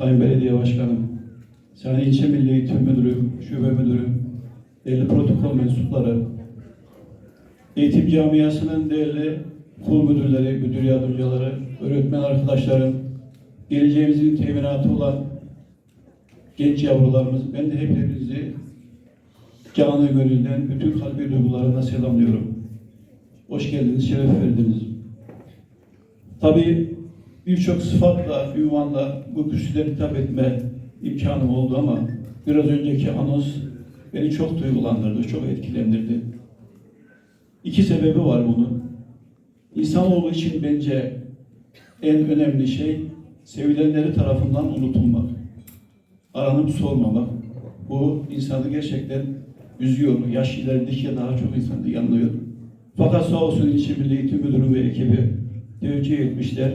Sayın Belediye Başkanım, Sayın İlçe Milli Eğitim Müdürü, Şube Müdürü, değerli protokol mensupları, eğitim camiasının değerli kul müdürleri, müdür yardımcıları, öğretmen arkadaşlarım, geleceğimizin teminatı olan genç yavrularımız, ben de hepinizi canı gönülden, bütün kalbi duygularımla selamlıyorum. Hoş geldiniz, şeref verdiniz. Tabii birçok sıfatla, ünvanla bu kürsüde hitap etme imkanım oldu ama biraz önceki anons beni çok duygulandırdı, çok etkilendirdi. İki sebebi var bunun. İnsanoğlu için bence en önemli şey sevilenleri tarafından unutulmak. Aranıp sormamak. Bu insanı gerçekten üzüyor. Yaş ilerledikçe daha çok insan yanılıyor. Fakat sağ olsun İlçe Milli Eğitim Müdürü ve ekibi teveccüh etmişler.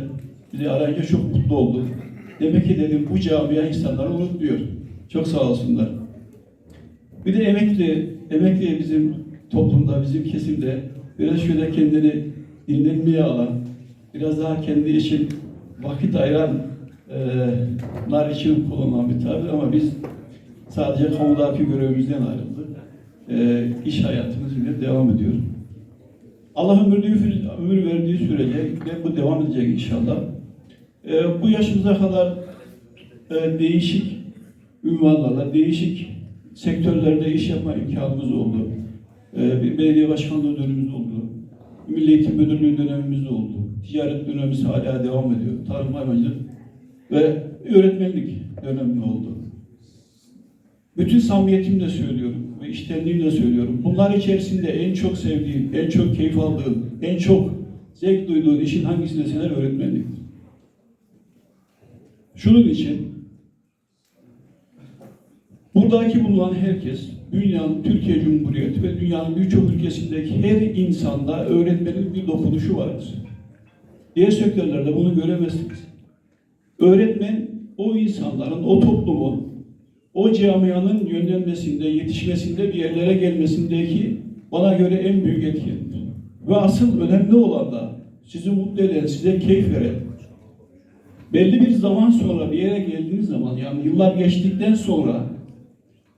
Bizi arayınca çok mutlu olduk. Demek ki dedim bu camia insanları unutmuyor. Çok sağ olsunlar. Bir de emekli, emekli bizim toplumda, bizim kesimde biraz şöyle kendini dinlenmeye alan, biraz daha kendi için vakit ayıran e, için kullanılan bir tabir ama biz sadece kamudaki görevimizden ayrıldık. E, iş hayatımız yine devam ediyor. Allah ömür verdiği sürece ve bu devam edecek inşallah. E, bu yaşımıza kadar e, değişik ünvanlarla, değişik sektörlerde iş yapma imkanımız oldu. E, bir belediye başkanlığı dönemimiz oldu. Milli Eğitim Müdürlüğü dönemimiz oldu. Ticaret dönemimiz hala devam ediyor. Tarım hayvancılık ve öğretmenlik dönemi oldu. Bütün samimiyetimle söylüyorum ve iştenliğimle söylüyorum. Bunlar içerisinde en çok sevdiğim, en çok keyif aldığım, en çok zevk duyduğum işin hangisi deseler öğretmenlik. Şunun için buradaki bulunan herkes, dünyanın, Türkiye Cumhuriyeti ve dünyanın birçok ülkesindeki her insanda öğretmenin bir dokunuşu vardır. Diğer sektörlerde bunu göremezsiniz. Öğretmen o insanların, o toplumun, o camianın yönlenmesinde, yetişmesinde, bir yerlere gelmesindeki bana göre en büyük etkendir. Ve asıl önemli olan da sizi mutlu eden, size keyif veren, belli bir zaman sonra bir yere geldiğiniz zaman, yani yıllar geçtikten sonra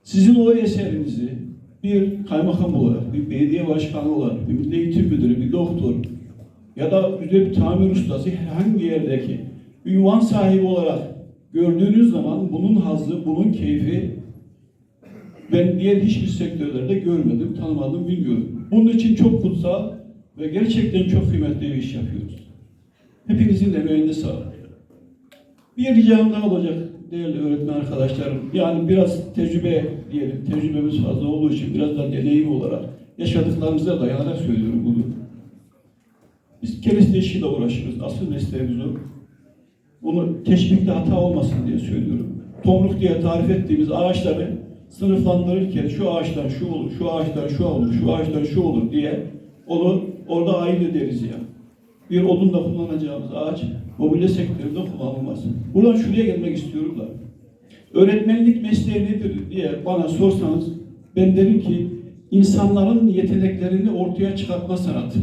sizin o eserinizi bir kaymakam olarak, bir belediye başkanı olarak, bir milli eğitim müdürü, bir doktor ya da bir tamir ustası herhangi yerdeki ünvan sahibi olarak gördüğünüz zaman bunun hazzı, bunun keyfi ben diğer hiçbir sektörlerde görmedim, tanımadım, bilmiyorum. Bunun için çok kutsal ve gerçekten çok kıymetli bir iş yapıyoruz. Hepinizin emeğine sağlık. Bir ricam daha olacak değerli öğretmen arkadaşlarım. Yani biraz tecrübe diyelim, tecrübemiz fazla olduğu için biraz da deneyim olarak yaşadıklarımıza dayanarak söylüyorum bunu. Biz kereste işiyle uğraşıyoruz. Asıl mesleğimiz o. Bunu teşbihte hata olmasın diye söylüyorum. Tomruk diye tarif ettiğimiz ağaçları sınıflandırırken şu ağaçtan şu olur, şu ağaçtan şu olur, şu ağaçtan şu olur diye onu orada ayırt ederiz ya. Bir odunda kullanacağımız ağaç mobilya sektöründe kullanılmaz. Buradan şuraya gelmek istiyorum da. Öğretmenlik mesleği nedir diye bana sorsanız ben derim ki insanların yeteneklerini ortaya çıkartma sanatı.